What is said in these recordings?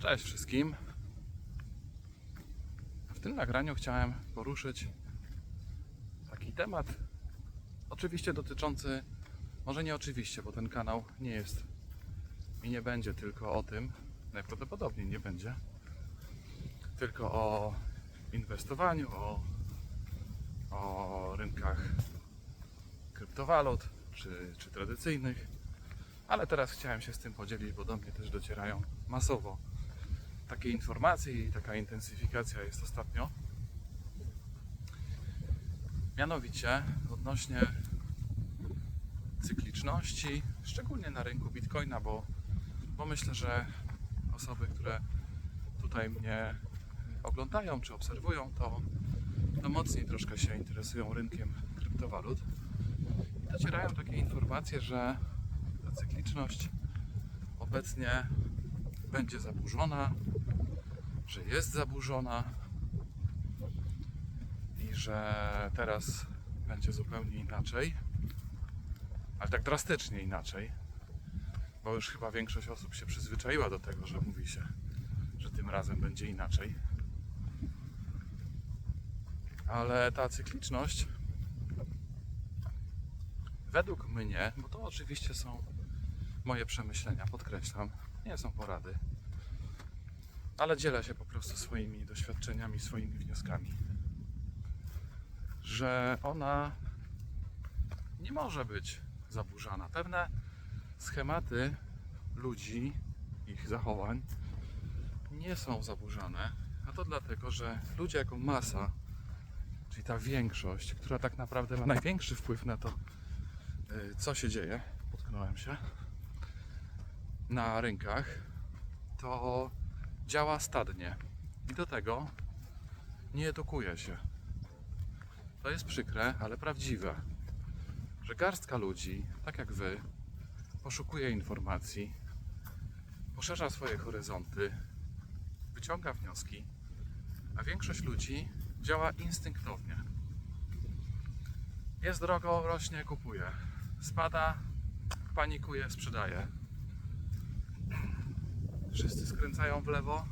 Cześć wszystkim. W tym nagraniu chciałem poruszyć taki temat, oczywiście dotyczący, może nie oczywiście, bo ten kanał nie jest i nie będzie tylko o tym, najprawdopodobniej nie będzie, tylko o inwestowaniu, o, o rynkach kryptowalut czy, czy tradycyjnych. Ale teraz chciałem się z tym podzielić, bo do mnie też docierają masowo takie informacje i taka intensyfikacja jest ostatnio. Mianowicie odnośnie cykliczności, szczególnie na rynku Bitcoina, bo, bo myślę, że osoby, które tutaj mnie oglądają czy obserwują, to, to mocniej troszkę się interesują rynkiem kryptowalut. I docierają takie informacje, że ta cykliczność obecnie będzie zaburzona, że jest zaburzona i że teraz będzie zupełnie inaczej, ale tak drastycznie inaczej, bo już chyba większość osób się przyzwyczaiła do tego, że mówi się, że tym razem będzie inaczej. Ale ta cykliczność według mnie, bo to oczywiście są moje przemyślenia, podkreślam, nie są porady, ale dzielę się po prostu swoimi doświadczeniami, swoimi wnioskami, że ona nie może być zaburzana. Pewne schematy ludzi, ich zachowań nie są zaburzane, a to dlatego, że ludzie jako masa, czyli ta większość, która tak naprawdę ma największy wpływ na to, y, co się dzieje, potknąłem się, na rynkach, to działa stadnie i do tego nie edukuje się. To jest przykre, ale prawdziwe, że garstka ludzi, tak jak wy, poszukuje informacji, poszerza swoje horyzonty, wyciąga wnioski, a większość ludzi działa instynktownie. Jest drogo, rośnie, kupuje. Spada, panikuje, sprzedaje. Wszyscy skręcają w lewo.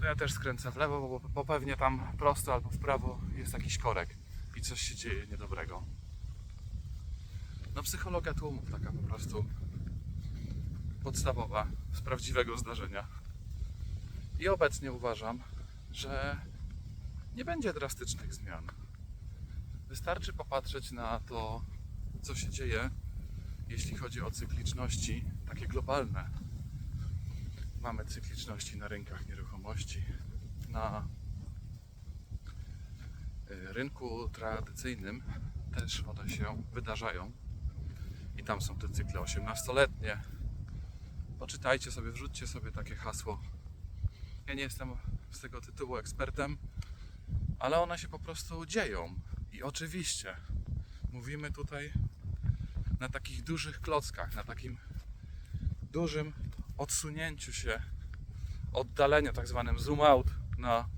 To ja też skręcę w lewo, bo, bo pewnie tam prosto albo w prawo jest jakiś korek i coś się dzieje niedobrego. No psychologia tłumów taka po prostu podstawowa z prawdziwego zdarzenia. I obecnie uważam, że nie będzie drastycznych zmian. Wystarczy popatrzeć na to, co się dzieje, jeśli chodzi o cykliczności takie globalne. Mamy cykliczności na rynkach nieruchomości, na y, rynku tradycyjnym też one się wydarzają. I tam są te cykle 18-letnie. Poczytajcie sobie, wrzućcie sobie takie hasło. Ja nie jestem z tego tytułu ekspertem, ale one się po prostu dzieją. I oczywiście mówimy tutaj na takich dużych klockach, na takim dużym odsunięciu się, oddaleniu, tak zwanym zoom out na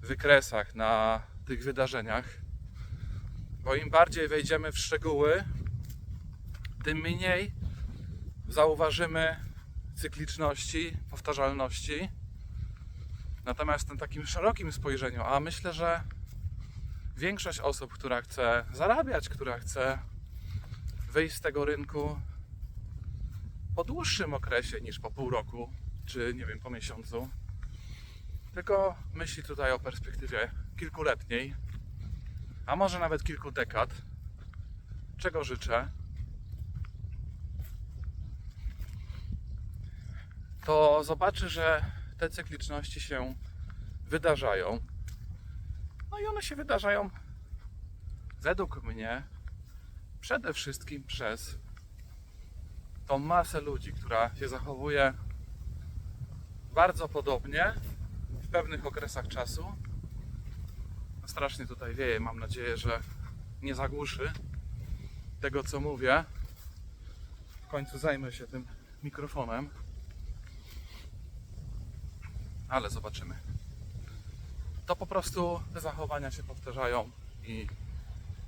wykresach, na tych wydarzeniach. Bo im bardziej wejdziemy w szczegóły, tym mniej zauważymy cykliczności, powtarzalności. Natomiast w tym takim szerokim spojrzeniu, a myślę, że większość osób, która chce zarabiać, która chce wyjść z tego rynku po dłuższym okresie niż po pół roku, czy nie wiem, po miesiącu, tylko myśli tutaj o perspektywie kilkuletniej, a może nawet kilku dekad, czego życzę, to zobaczy, że te cykliczności się wydarzają. No i one się wydarzają według mnie przede wszystkim przez tą masę ludzi, która się zachowuje bardzo podobnie w pewnych okresach czasu. No strasznie tutaj wieje, mam nadzieję, że nie zagłuszy tego, co mówię. W końcu zajmę się tym mikrofonem. Ale zobaczymy. To po prostu te zachowania się powtarzają i,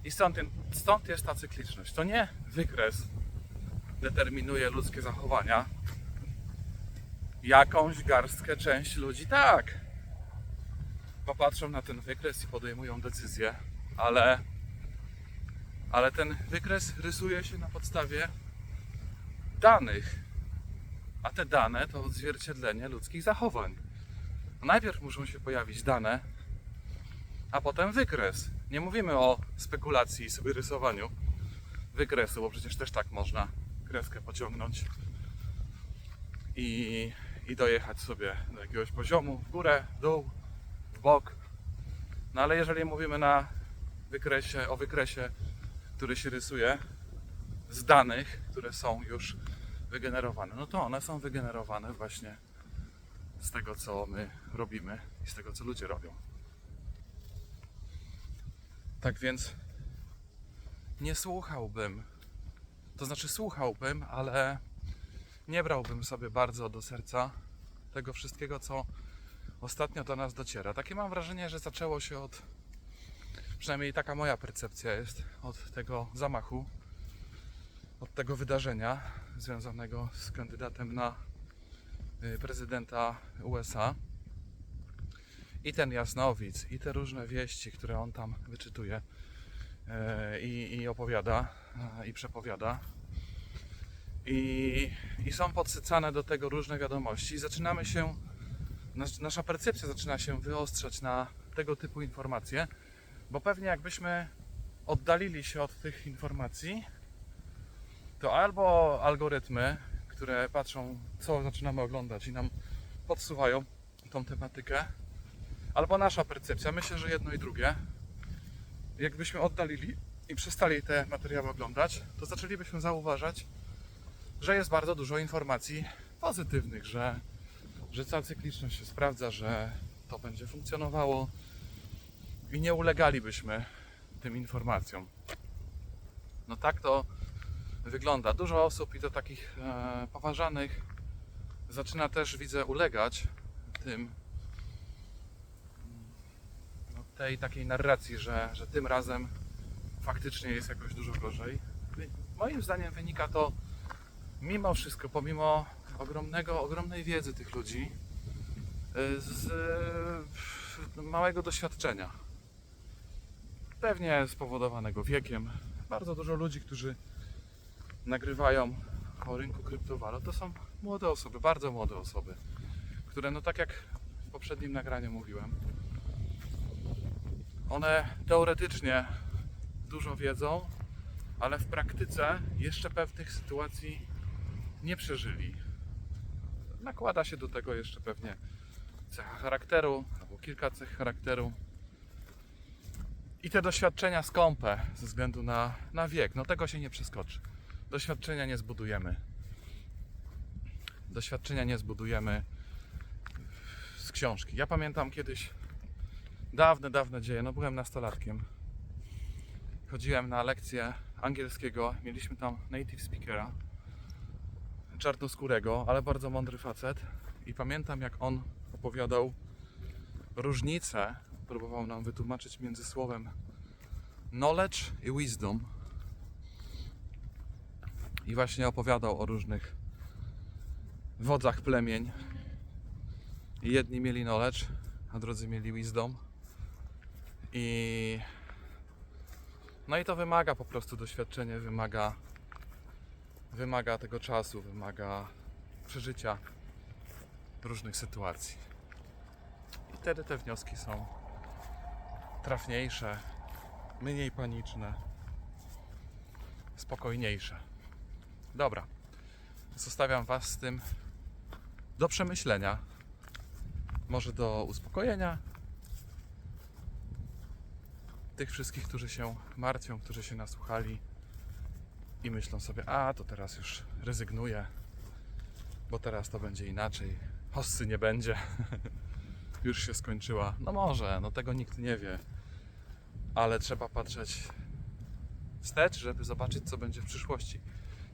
i stąd, stąd jest ta cykliczność. To nie wykres determinuje ludzkie zachowania, Jakąś garstkę, część ludzi tak. Popatrzą na ten wykres i podejmują decyzje, ale, ale ten wykres rysuje się na podstawie danych. A te dane to odzwierciedlenie ludzkich zachowań. Najpierw muszą się pojawić dane, a potem wykres. Nie mówimy o spekulacji i sobie rysowaniu wykresu, bo przecież też tak można kreskę pociągnąć i, i dojechać sobie do jakiegoś poziomu w górę, w dół, w bok. No ale jeżeli mówimy na wykresie, o wykresie, który się rysuje z danych, które są już wygenerowane, no to one są wygenerowane właśnie z tego, co my robimy i z tego, co ludzie robią. Tak więc nie słuchałbym. To znaczy słuchałbym, ale nie brałbym sobie bardzo do serca tego wszystkiego, co ostatnio do nas dociera. Takie mam wrażenie, że zaczęło się od, przynajmniej taka moja percepcja jest, od tego zamachu, od tego wydarzenia związanego z kandydatem na y, prezydenta USA. I ten jasnowic, i te różne wieści, które on tam wyczytuje i, i opowiada, e, i przepowiada. I, I są podsycane do tego różne wiadomości. Zaczynamy się, nas, nasza percepcja zaczyna się wyostrzać na tego typu informacje, bo pewnie jakbyśmy oddalili się od tych informacji, to albo algorytmy, które patrzą, co zaczynamy oglądać i nam podsuwają tą tematykę, albo nasza percepcja. Myślę, że jedno i drugie. Jakbyśmy oddalili i przestali te materiały oglądać, to zaczęlibyśmy zauważać, że jest bardzo dużo informacji pozytywnych, że, że ta cykliczność się sprawdza, że to będzie funkcjonowało i nie ulegalibyśmy tym informacjom. No tak to wygląda. Dużo osób i to takich e, poważanych zaczyna też, widzę, ulegać tym no, tej takiej narracji, że, że tym razem faktycznie jest jakoś dużo gorzej. Moim zdaniem wynika to mimo wszystko, pomimo ogromnego, ogromnej wiedzy tych ludzi, z małego doświadczenia. Pewnie spowodowanego wiekiem. Bardzo dużo ludzi, którzy nagrywają o rynku kryptowalut, to są młode osoby, bardzo młode osoby, które, no tak jak w poprzednim nagraniu mówiłem, one teoretycznie dużo wiedzą, ale w praktyce jeszcze pewnych sytuacji nie przeżyli. Nakłada się do tego jeszcze pewnie cecha charakteru, albo kilka cech charakteru. I te doświadczenia skąpe ze względu na, na wiek, no tego się nie przeskoczy. Doświadczenia nie zbudujemy. Doświadczenia nie zbudujemy z książki. Ja pamiętam kiedyś, dawne, dawne dzieje, no byłem nastolatkiem. Chodziłem na lekcję angielskiego, mieliśmy tam native speakera czarnoskórego, ale bardzo mądry facet. I pamiętam, jak on opowiadał różnicę, próbował nam wytłumaczyć między słowem knowledge i wisdom. I właśnie opowiadał o różnych wodzach plemień. I jedni mieli knowledge, a drudzy mieli wisdom. I no i to wymaga po prostu doświadczenia, wymaga wymaga tego czasu, wymaga przeżycia różnych sytuacji. I wtedy te wnioski są trafniejsze, mniej paniczne, spokojniejsze. Dobra, zostawiam Was z tym do przemyślenia, może do uspokojenia tych wszystkich, którzy się martwią, którzy się nasłuchali i myślą sobie, a to teraz już rezygnuję, bo teraz to będzie inaczej. Hossy nie będzie. już się skończyła. No może, no tego nikt nie wie. Ale trzeba patrzeć wstecz, żeby zobaczyć, co będzie w przyszłości.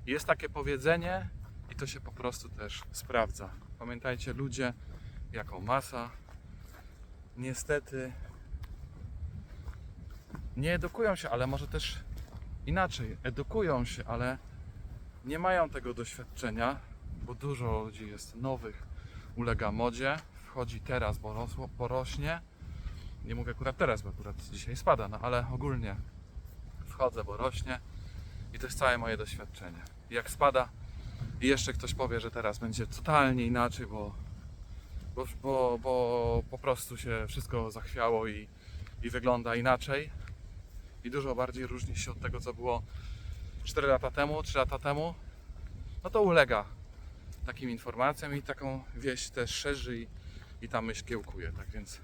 Jest takie powiedzenie i to się po prostu też sprawdza. Pamiętajcie, ludzie jako masa niestety nie edukują się, ale może też inaczej, edukują się, ale nie mają tego doświadczenia, bo dużo ludzi jest nowych, ulega modzie, wchodzi teraz, bo rosło, porośnie. Nie mówię akurat teraz, bo akurat dzisiaj spada, no ale ogólnie wchodzę, bo rośnie i to jest całe moje doświadczenie. I Jak spada i jeszcze ktoś powie, że teraz będzie totalnie inaczej, bo, bo, bo, bo po prostu się wszystko zachwiało i, i wygląda inaczej i dużo bardziej różni się od tego, co było 4 lata temu, 3 lata temu, no to ulega takim informacjom i taką wieść też szerzy i, i ta myśl kiełkuje. Tak więc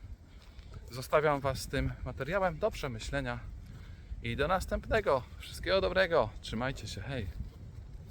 zostawiam Was z tym materiałem do przemyślenia i do następnego. Wszystkiego dobrego. Trzymajcie się. Hej.